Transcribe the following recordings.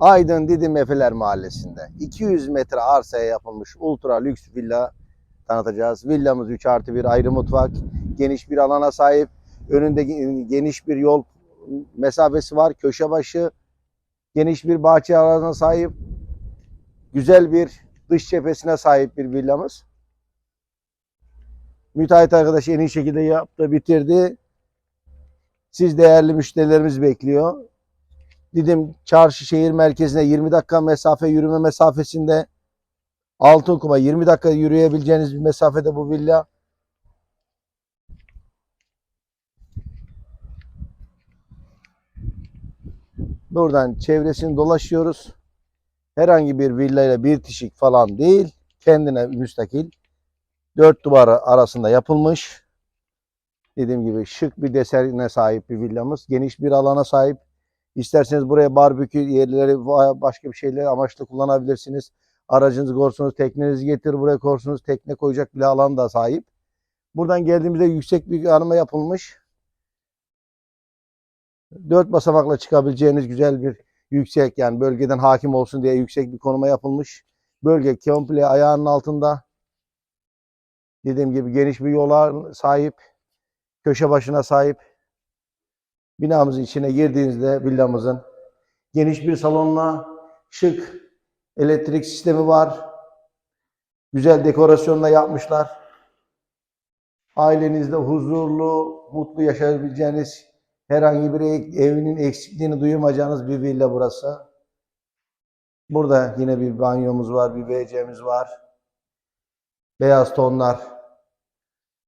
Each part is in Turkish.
Aydın Didim Efeler Mahallesi'nde 200 metre arsaya yapılmış ultra lüks villa tanıtacağız. Villamız 3 artı 1 ayrı mutfak, geniş bir alana sahip, önünde ge- geniş bir yol mesafesi var, köşe başı, geniş bir bahçe alanına sahip, güzel bir dış cephesine sahip bir villamız. Müteahhit arkadaş en iyi şekilde yaptı, bitirdi. Siz değerli müşterilerimiz bekliyor. Didim çarşı şehir merkezine 20 dakika mesafe yürüme mesafesinde Altınkum'a 20 dakika yürüyebileceğiniz bir mesafede bu villa. Buradan çevresini dolaşıyoruz. Herhangi bir villayla bir tişik falan değil. Kendine müstakil. Dört duvar arasında yapılmış. Dediğim gibi şık bir desene sahip bir villamız. Geniş bir alana sahip. İsterseniz buraya barbekü yerleri, başka bir şeyler amaçlı kullanabilirsiniz. Aracınızı korsunuz, teknenizi getir buraya korsunuz. Tekne koyacak bile alan da sahip. Buradan geldiğimizde yüksek bir arama yapılmış. Dört basamakla çıkabileceğiniz güzel bir yüksek yani bölgeden hakim olsun diye yüksek bir konuma yapılmış. Bölge komple ayağının altında. Dediğim gibi geniş bir yola sahip. Köşe başına sahip. Binamızın içine girdiğinizde villamızın geniş bir salonla şık elektrik sistemi var. Güzel dekorasyonla yapmışlar. Ailenizde huzurlu, mutlu yaşayabileceğiniz herhangi bir evinin eksikliğini duymayacağınız bir villa burası. Burada yine bir banyomuz var, bir WC'miz var. Beyaz tonlar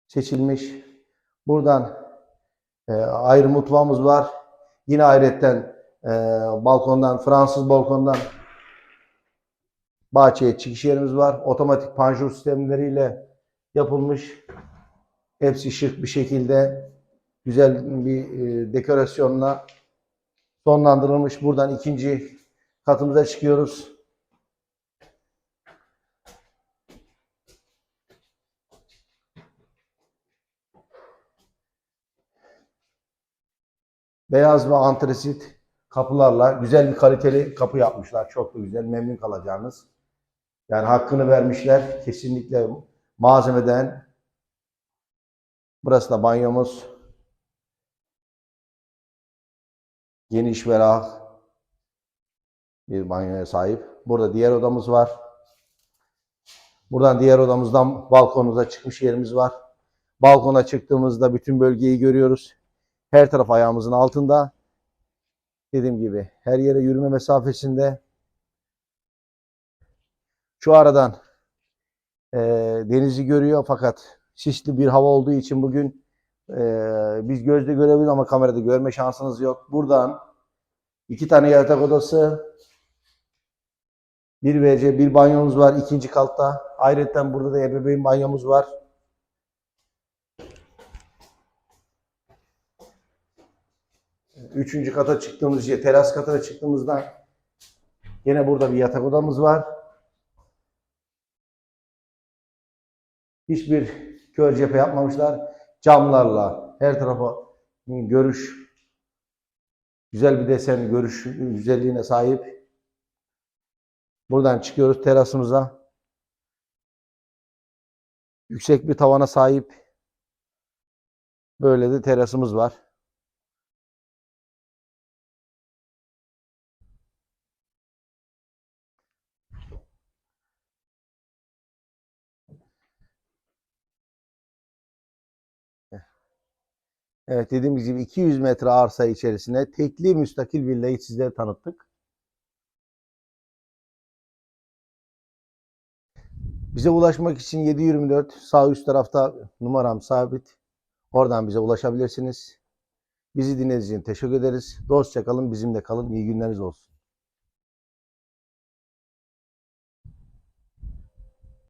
seçilmiş. Buradan e, ayrı mutfağımız var. Yine ayrıyetten e, balkondan, Fransız balkondan bahçeye çıkış yerimiz var. Otomatik panjur sistemleriyle yapılmış. Hepsi şık bir şekilde güzel bir e, dekorasyonla sonlandırılmış. Buradan ikinci katımıza çıkıyoruz. Beyaz ve antresit kapılarla güzel bir kaliteli kapı yapmışlar. Çok da güzel, memnun kalacağınız. Yani hakkını vermişler. Kesinlikle malzemeden. Burası da banyomuz. Geniş ferah bir banyoya sahip. Burada diğer odamız var. Buradan diğer odamızdan balkonumuza çıkmış yerimiz var. Balkona çıktığımızda bütün bölgeyi görüyoruz. Her taraf ayağımızın altında. Dediğim gibi her yere yürüme mesafesinde. Şu aradan e, denizi görüyor fakat sisli bir hava olduğu için bugün e, biz gözle görebiliriz ama kamerada görme şansınız yok. Buradan iki tane yatak odası, bir WC, bir banyomuz var ikinci katta. Ayrıca burada da ebeveyn banyomuz var. Üçüncü kata çıktığımız, teras katına çıktığımızda yine burada bir yatak odamız var. Hiçbir kör cephe yapmamışlar. Camlarla her tarafa görüş, güzel bir desen, görüş güzelliğine sahip. Buradan çıkıyoruz terasımıza. Yüksek bir tavana sahip. Böyle de terasımız var. Evet dediğimiz gibi 200 metre arsa içerisine tekli müstakil villayı sizlere tanıttık. Bize ulaşmak için 724 sağ üst tarafta numaram sabit. Oradan bize ulaşabilirsiniz. Bizi dinlediğiniz için teşekkür ederiz. Dostça kalın, bizimle kalın. İyi günleriniz olsun.